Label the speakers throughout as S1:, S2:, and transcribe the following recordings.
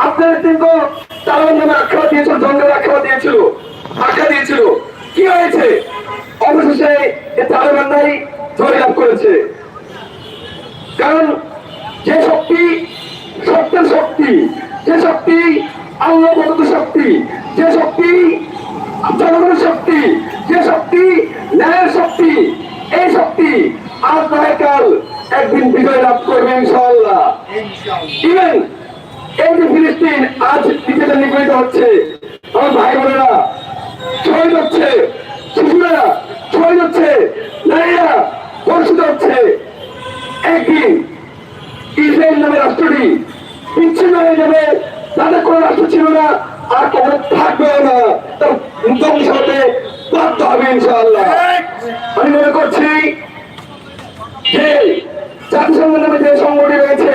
S1: আপনার কিন্তু তালেবান নামে আখ্যা দিয়েছিল জঙ্গলের আখ্যা দিয়েছিল। আখ্যা দিয়েছিল। কি হয়েছে? অবশেষে এ তালেবানরাই জয়লাভ করেছে। কারণ যে শক্তি, সত্যের শক্তি আল্লাহ প্রদত্ত শক্তি যে শক্তি জনগণের শক্তি যে শক্তি ন্যায়ের শক্তি এই শক্তি আজ নয় কাল একদিন বিজয় লাভ করবে ইনশাআল্লাহ ইভেন এই যে ফিলিস্তিন আজ দ্বিতীয়টা নিগৃহীত হচ্ছে আমার ভাই বোনেরা শহীদ হচ্ছে শিশুরা শহীদ হচ্ছে নারীরা বর্ষিত হচ্ছে একদিন ইসরায়েল নামে রাষ্ট্রটি বিচ্ছিন্ন হয়ে যাবে। তাদের কোনো রাষ্ট্র ছিল না, আর কখনো থাকবেও না। তার ধ্বংস হতে বাধ্য হবে ইনশাআল্লাহ। আমি মনে করছি যে জাতিসংঘ নামে যে সংগঠন রয়েছে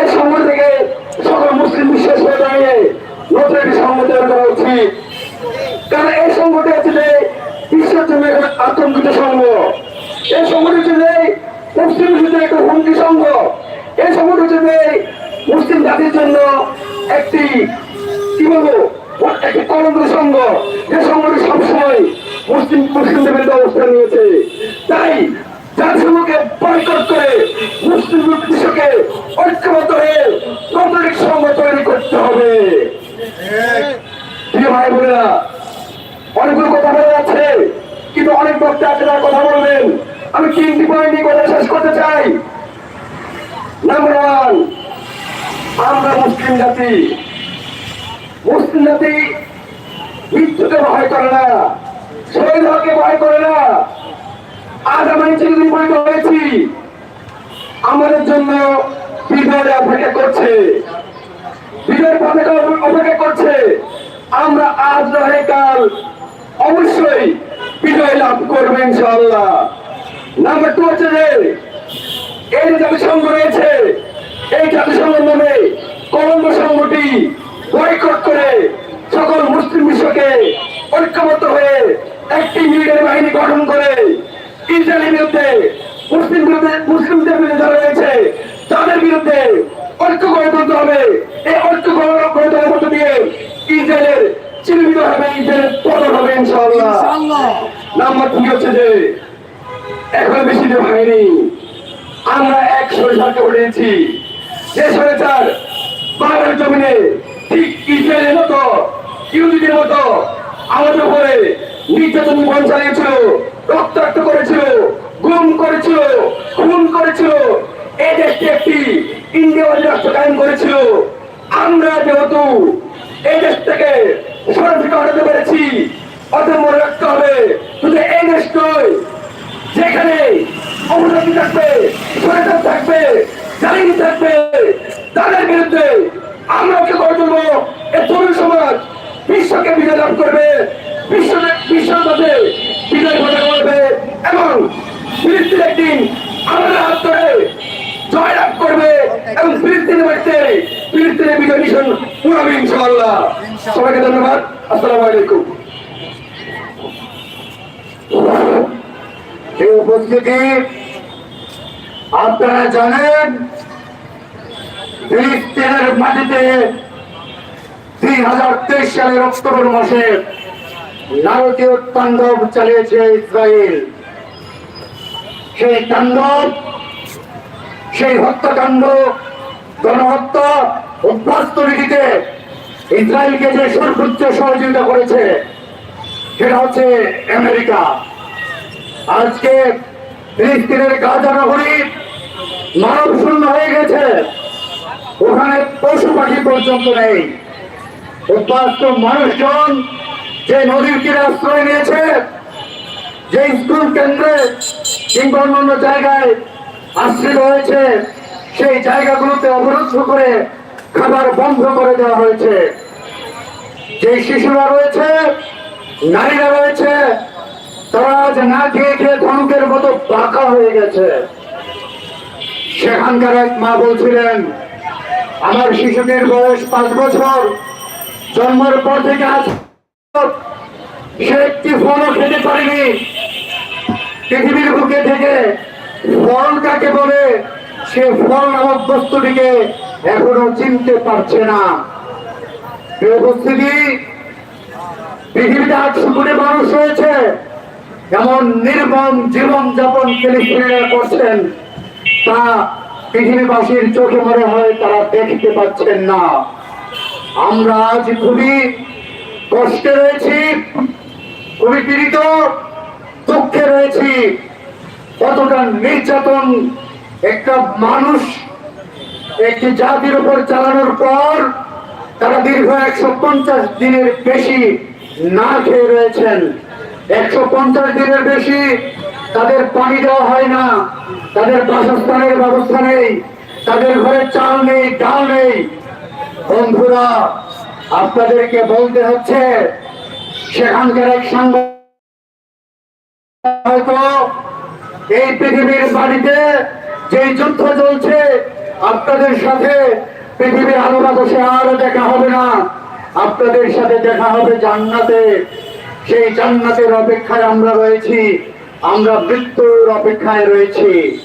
S1: এই সংগঠন থেকে সকল মুসলিম বিশ্বাস হয়ে দাঁড়িয়ে নতুন একটি সংগঠন করা উচিত কারণ এই সংগঠন হচ্ছে যে বিশ্বের জন্য একটা আতঙ্কিত সংঘ। এই সংগঠন হচ্ছে মুসলিম শুধু একটা হুমকি সংঘ। এই সংগঠন হচ্ছে মুসলিম জাতির জন্য একটি, কি বলব, একটি কলঙ্ক সংঘ। যে সংগঠন সবসময় মুসলিম মুসলিমদের বিরুদ্ধে অবস্থান নিয়েছে। তাই জাতিসংঘকে বয়কট করে মুসলিম বিশ্বকে ঐক্যবদ্ধ হয়ে নতুন একটি সংঘ তৈরি করতে হবে প্রিয় ভাই বোনেরা অনেকগুলো কথা বলা যাচ্ছে আমি মৃত্যুকে ভয় করে না শহীদ হকে ভয় করে না। আজ আমরা চিরদিন হয়েছি আমাদের জন্য বিজয় অপেক্ষা করছে। বিজয়ের পতাকা অপেক্ষা করছে। আমরা আজ নয় কাল অবশ্যই বিজয় লাভ করব ইনশাআল্লাহ। নাম্বার টু হচ্ছে যে, এই জাতিসংঘ রয়েছে, এই জাতিসংঘ নামে কলম্বো সংঘটি বয়কট করে সকল মুসলিম বিশ্বকে ঐক্যবদ্ধ হয়ে একটি মিলিটারি বাহিনী গঠন করে ইসরায়েলের বিরুদ্ধে মুসলিম বিরুদ্ধে, মুসলিমদের বিরুদ্ধে যারা রয়েছে, তাদের বিরুদ্ধে ঐক্য গড়ে তুলতে হবে। এই ঐক্য গড়ে তোলার মধ্য দিয়ে ইসরায়েলের চিহ্নিত হবে ইসরায়েলের পতন হবে ইনশাআল্লাহ। নাম্বার দুই হচ্ছে যে এখন বেশি দিন হয়নি। আমরা এক সরকারকে উঠেছি যে সরকার বাংলার জমিনে ঠিক ইসরায়েলের মতো ইহুদিদের মতো আমাদের উপরে নির্যাতন বন চালিয়েছিল রক্তাক্ত করেছিল গুম করেছিল খুন করেছিল এই দেশটি একটি ইন্ডিয়া রাষ্ট্র কায়েম করেছিল। আমরা যেহেতু এই দেশ থেকে হটাতে পেরেছি অতএব মনে রাখতে হবে, শুধু এই নয়, যেখানে অবনতি থাকবে সরকার থাকবে জালিমি থাকবে, তাদের বিরুদ্ধে আমরা কি তুলবো। এই তরুণ সমাজ বিশ্বকে বিজয় লাভ করবে, বিশ্ব বিশ্বের মধ্যে বিজয় ঘটে করবে এবং ফিলিস্তিন একদিন আমাদের হাত ধরে জয় লাভ করবে এবং ফিলিস্তিনের বাড়িতে ফিলিস্তিনের বিজয় মিশন পুরাবে ইনশাআল্লাহ। সবাইকে ধন্যবাদ। আসসালামু আলাইকুম।
S2: এই উপস্থিতি আপনারা জানেন ফিলিস্তিনের মাটিতে দুই হাজার তেইশ সালের অক্টোবর মাসে নারকীয় তাণ্ডব চালিয়েছে ইসরায়েল। সেই তাণ্ডব, সেই হত্যাকাণ্ড, গণহত্যা, অভ্যস্ত নীতিতে ইসরায়েলকে যে সর্বোচ্চ সহযোগিতা করেছে, সেটা হচ্ছে আমেরিকা। আজকে ফিলিস্তিনের গাজা নগরী মানব শূন্য হয়ে গেছে। ওখানে পশু পাখি পর্যন্ত নেই। অভ্যস্ত মানুষজন যে নদীর তীরে আশ্রয় নিয়েছে, যে স্কুল কেন্দ্রে কিংবা অন্যান্য জায়গায় আশ্রিত হয়েছে, সেই জায়গাগুলোতে অবরুদ্ধ করে খাবার বন্ধ করে দেওয়া হয়েছে। যে শিশুরা রয়েছে, নারীরা রয়েছে, তারা আজ না খেয়ে খেয়ে ধনুকের মতো বাঁকা হয়ে গেছে। সেখানকার এক মা বলছিলেন, আমার শিশুটির বয়স পাঁচ বছর, জন্মের পর থেকে আজ সে একটি ফলও খেতে পারেনি। পৃথিবীর বুকে থেকে ফল কাকে বলে সে ফল নামক বস্তুটিকে এখনও চিনতে পারছে না। পৃথিবীতে আটশো কোটি মানুষ রয়েছে। এমন নির্মম জীবন যাপন করছেন, তা পৃথিবীবাসীর চোখে মনে হয় তারা দেখতে পাচ্ছেন না। আমরা আজ খুবই কষ্টে রয়েছি, খুবই পীড়িত, দুঃখে রয়েছি। কতটা নির্যাতন একটা মানুষ একটি জাতির উপর চালানোর পর তারা দীর্ঘ একশো পঞ্চাশ দিনের বেশি না খেয়ে রয়েছেন। একশো পঞ্চাশ দিনের বেশি তাদের পানি দেওয়া হয় না। তাদের বাসস্থানের ব্যবস্থা নেই। তাদের ঘরে চাল নেই, ডাল নেই। বন্ধুরা, আপনাদেরকে বলতে হচ্ছে, সেখানকার এক হয়তো এই পৃথিবীর বাড়িতে যে যুদ্ধ চলছে আপনাদের সাথে পৃথিবীর আলো বাতাসে আর দেখা হবে না। আপনাদের সাথে দেখা হবে জান্নাতে। সেই জান্নাতের অপেক্ষায় আমরা রয়েছি। আমরা মৃত্যুর অপেক্ষায় রয়েছি।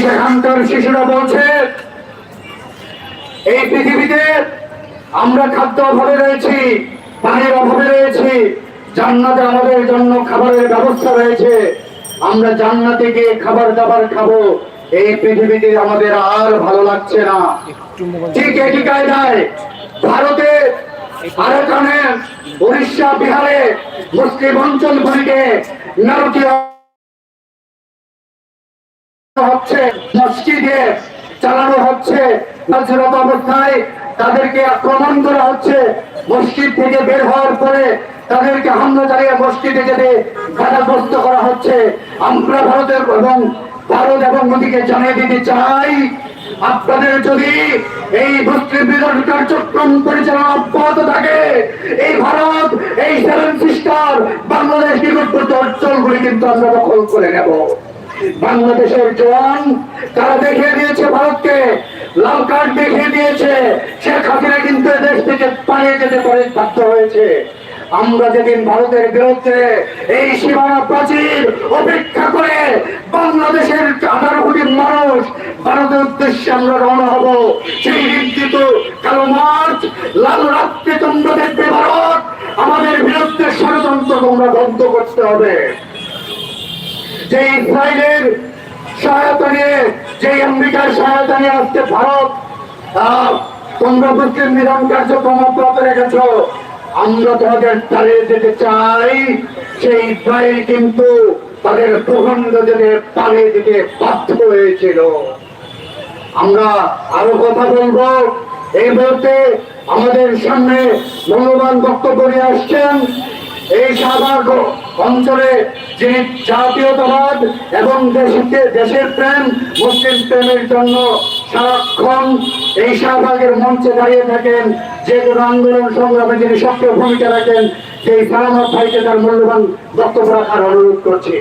S2: সেখানকার শিশুরা বলছে, এই পৃথিবীতে আমরা খাদ্য অভাবে রয়েছি, পানির অভাবে রয়েছি। জান্নাতে আমাদের জন্য খাবারের ব্যবস্থা রয়েছে। আমরা জান্নাতে গিয়ে খাবার দাবার খাব। এই পৃথিবীতে আমাদের আর ভালো লাগছে না। ঠিক একই কায়দায় ভারতে আরাকানে উড়িষ্যা, বিহারে মুসলিম অঞ্চলগুলিকে নারকীয় হচ্ছে, মসজিদে চালানো হচ্ছে নাচরত অবস্থায় তাদেরকে আক্রমণ করা হচ্ছে। মসজিদ থেকে বের হওয়ার পরে তাদেরকে হামলা চালিয়ে মসজিদে যেতে বাধাগ্রস্ত করা হচ্ছে। আমরা ভারতের এবং ভারত এবং মোদীকে জানিয়ে দিতে চাই, আপনাদের যদি এই মুসলিম বিরোধী কার্যক্রম পরিচালনা অব্যাহত থাকে, এই ভারত, এই সেভেন সিস্টার বাংলাদেশ নিকটবর্তী অঞ্চলগুলি কিন্তু আমরা দখল করে নেব। বাংলাদেশের জওয়ান তারা দেখিয়ে দিয়েছে ভারতকে, লাল কার্ড দেখিয়ে দিয়েছে, শেখ হাসিনা কিন্তু দেশ থেকে পালিয়ে যেতে পারে বাধ্য হয়েছে। আমরা যেদিন ভারতের বিরুদ্ধে এই সীমানা প্রাচীর অপেক্ষা করে বাংলাদেশের আঠারো কোটি মানুষ ভারতের উদ্দেশ্যে আমরা রওনা হব, সেই দিন কালো মার্চ, লাল রাত্রে তোমরা দেখবে ভারত। আমাদের বিরুদ্ধে ষড়যন্ত্র তোমরা বন্ধ করতে হবে। যে ইসরায়েলের সহায়তা নিয়ে যে আমেরিকার সহায়তা নিয়ে আসছে ভারত তোমরা মুসলিম নিধন কার্যক্রম অব্যাহত রেখেছ আমরা তোমাদের চালিয়ে যেতে চাই, সেই ইসরায়েল কিন্তু তাদের যেতে পালিয়ে দিতে বাধ্য হয়েছিল। আমরা আরও কথা বলব। এই মুহূর্তে আমাদের সামনে মূল্যবান বক্তব্য নিয়ে আসছেন এই সাদার অঞ্চলে যিনি জাতীয়তাবাদ এবং দেশকে, দেশের প্রেম, মুসলিম প্রেমের জন্য সারাক্ষণ এই শাহবাগের মঞ্চে দাঁড়িয়ে থাকেন, যে কোনো আন্দোলন সংগ্রামে যিনি সক্রিয় ভূমিকা রাখেন, সেই সালামত ভাইকে তার মূল্যবান বক্তব্য রাখার অনুরোধ করছি।